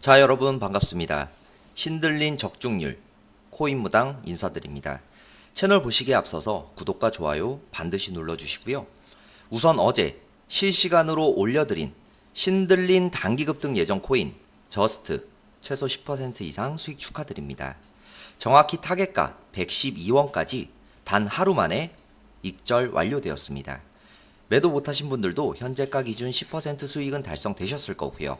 자, 여러분 반갑습니다. 신들린 적중률 코인무당 인사드립니다. 채널 보시기에 앞서서 구독과 좋아요 반드시 눌러주시고요. 우선 어제 실시간으로 올려드린 신들린 단기급 등 예정 코인 저스트 최소 10% 이상 수익 축하드립니다. 정확히 타겟가 112원까지 단 하루 만에 익절 완료되었습니다. 매도 못하신 분들도 현재가 기준 10% 수익은 달성되셨을 거고요.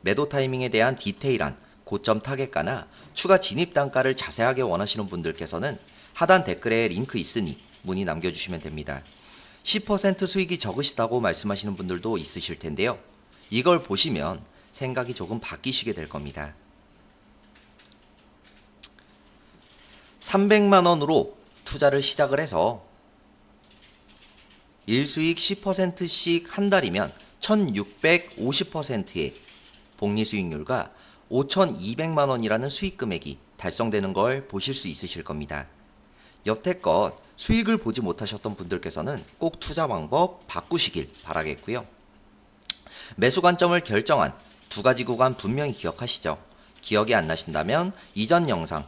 매도 타이밍에 대한 디테일한 고점 타겟가나 추가 진입 단가를 자세하게 원하시는 분들께서는 하단 댓글에 링크 있으니 문의 남겨주시면 됩니다. 10% 수익이 적으시다고 말씀하시는 분들도 있으실 텐데요. 이걸 보시면 생각이 조금 바뀌시게 될 겁니다. 300만 원으로 투자를 시작을 해서 일수익 10%씩 한 달이면 1650%의 복리 수익률과 5200만 원이라는 수익 금액이 달성되는 걸 보실 수 있으실 겁니다. 여태껏 수익을 보지 못하셨던 분들께서는 꼭 투자 방법 바꾸시길 바라겠고요. 매수 관점을 결정한 두 가지 구간 분명히 기억하시죠. 기억이 안 나신다면 이전 영상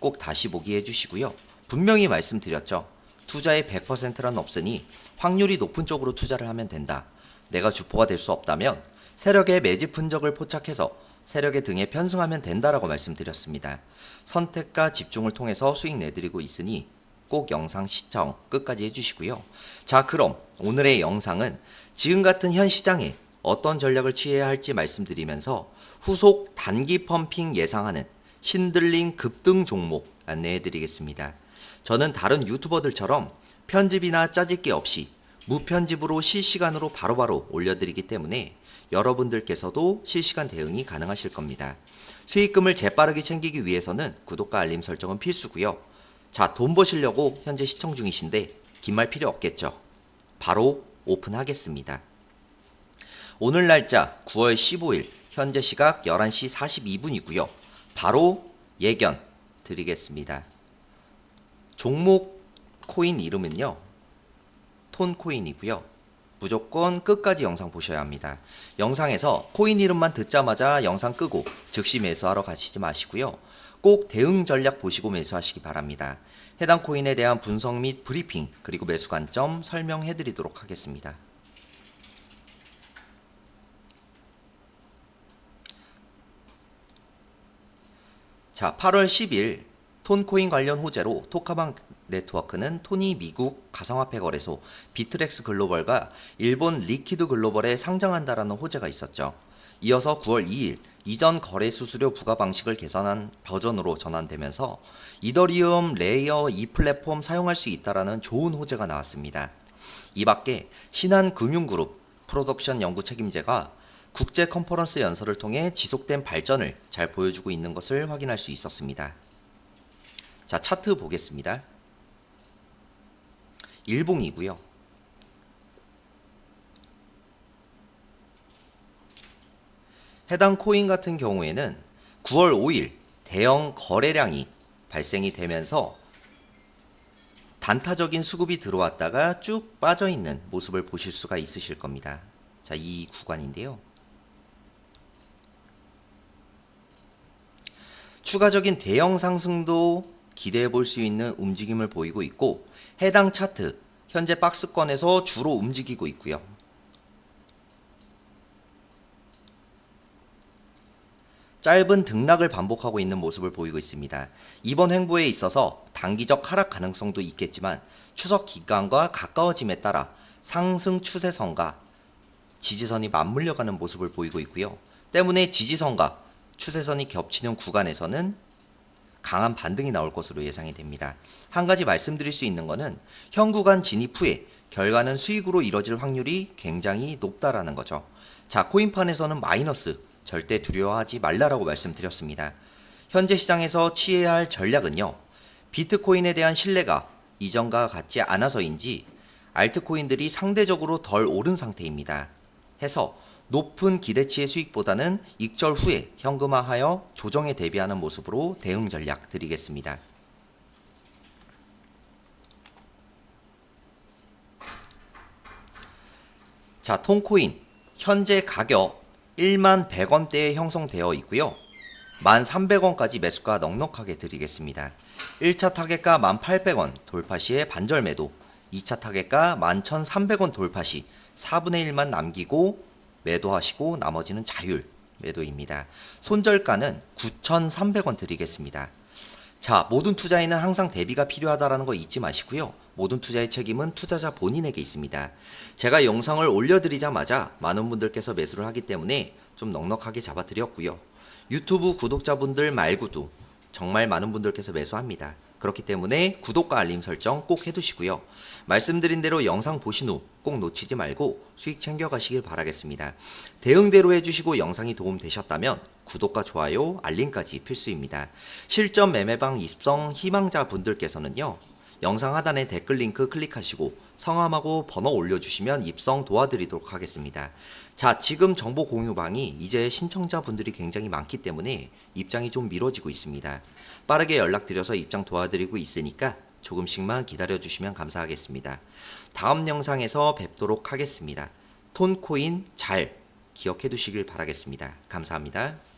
꼭 다시 보기 해주시고요. 분명히 말씀드렸죠. 투자의 100%란 없으니 확률이 높은 쪽으로 투자를 하면 된다. 내가 주포가 될 수 없다면 세력의 매집 흔적을 포착해서 세력의 등에 편승하면 된다라고 말씀드렸습니다. 선택과 집중을 통해서 수익 내드리고 있으니 꼭 영상 시청 끝까지 해주시고요. 자, 그럼 오늘의 영상은 지금 같은 현 시장에 어떤 전략을 취해야 할지 말씀드리면서 후속 단기 펌핑 예상하는 신들린 급등 종목 안내해 드리겠습니다. 저는 다른 유튜버들처럼 편집이나 짜집기 없이 무편집으로 실시간으로 바로바로 올려드리기 때문에 여러분들께서도 실시간 대응이 가능하실 겁니다. 수익금을 재빠르게 챙기기 위해서는 구독과 알림 설정은 필수고요. 자, 돈 버시려고 현재 시청 중이신데 긴말 필요 없겠죠. 바로 오픈하겠습니다. 오늘 날짜 9월 15일 현재 시각 11시 42분이고요. 바로 예견 드리겠습니다. 종목 코인 이름은요. 톤 코인이고요. 무조건 끝까지 영상 보셔야 합니다. 영상에서 코인 이름만 듣자마자 영상 끄고 즉시 매수하러 가시지 마시고요. 꼭 대응 전략 보시고 매수하시기 바랍니다. 해당 코인에 대한 분석 및 브리핑 그리고 매수 관점 설명해 드리도록 하겠습니다. 자, 8월 10일 톤코인 관련 호재로 토카방 네트워크는 토니 미국 가상화폐 거래소 비트렉스 글로벌과 일본 리퀴드 글로벌에 상장한다라는 호재가 있었죠. 이어서 9월 2일 이전 거래 수수료 부과 방식을 개선한 버전으로 전환되면서 이더리움 레이어 2 플랫폼 사용할 수 있다라는 좋은 호재가 나왔습니다. 이 밖에 신한금융그룹 프로덕션 연구 책임제가 국제 컨퍼런스 연설을 통해 지속된 발전을 잘 보여주고 있는 것을 확인할 수 있었습니다. 자, 차트 보겠습니다. 일봉이고요. 해당 코인 같은 경우에는 9월 5일 대형 거래량이 발생이 되면서 단타적인 수급이 들어왔다가 쭉 빠져 있는 모습을 보실 수가 있으실 겁니다. 자, 이 구간인데요. 추가적인 대형 상승도 기대해 볼 수 있는 움직임을 보이고 있고 해당 차트 현재 박스권에서 주로 움직이고 있고요. 짧은 등락을 반복하고 있는 모습을 보이고 있습니다. 이번 횡보에 있어서 단기적 하락 가능성도 있겠지만 추석 기간과 가까워짐에 따라 상승 추세선과 지지선이 맞물려가는 모습을 보이고 있고요. 때문에 지지선과 추세선이 겹치는 구간에서는 강한 반등이 나올 것으로 예상이 됩니다. 한 가지 말씀드릴 수 있는 것은 현 구간 진입 후에 결과는 수익으로 이뤄질 확률이 굉장히 높다라는 거죠. 자, 코인판에서는 마이너스 절대 두려워하지 말라라고 말씀드렸습니다. 현재 시장에서 취해야 할 전략은요. 비트코인에 대한 신뢰가 이전과 같지 않아서인지 알트코인들이 상대적으로 덜 오른 상태입니다. 해서 높은 기대치의 수익보다는 익절 후에 현금화하여 조정에 대비하는 모습으로 대응 전략 드리겠습니다. 자, 통코인 현재 가격 1만 100원대에 형성되어 있고요. 1만 300원까지 매수가 넉넉하게 드리겠습니다. 1차 타겟가 1만 800원 돌파 시에 반절 매도, 2차 타겟가 1만 1,300원 돌파 시 4분의 1만 남기고 매도하시고 나머지는 자율 매도입니다. 손절가는 9,300원 드리겠습니다. 자, 모든 투자에는 항상 대비가 필요하다라는 거 잊지 마시고요. 모든 투자의 책임은 투자자 본인에게 있습니다. 제가 영상을 올려드리자마자 많은 분들께서 매수를 하기 때문에 좀 넉넉하게 잡아드렸고요. 유튜브 구독자분들 말고도 정말 많은 분들께서 매수합니다. 그렇기 때문에 구독과 알림 설정 꼭 해두시고요. 말씀드린 대로 영상 보신 후 꼭 놓치지 말고 수익 챙겨가시길 바라겠습니다. 대응대로 해주시고 영상이 도움되셨다면 구독과 좋아요, 알림까지 필수입니다. 실전 매매방 입성 희망자 분들께서는요. 영상 하단에 댓글 링크 클릭하시고 성함하고 번호 올려주시면 입성 도와드리도록 하겠습니다. 자, 지금 정보 공유방이 이제 신청자분들이 굉장히 많기 때문에 입장이 좀 미뤄지고 있습니다. 빠르게 연락드려서 입장 도와드리고 있으니까 조금씩만 기다려주시면 감사하겠습니다. 다음 영상에서 뵙도록 하겠습니다. 톤코인 잘 기억해 두시길 바라겠습니다. 감사합니다.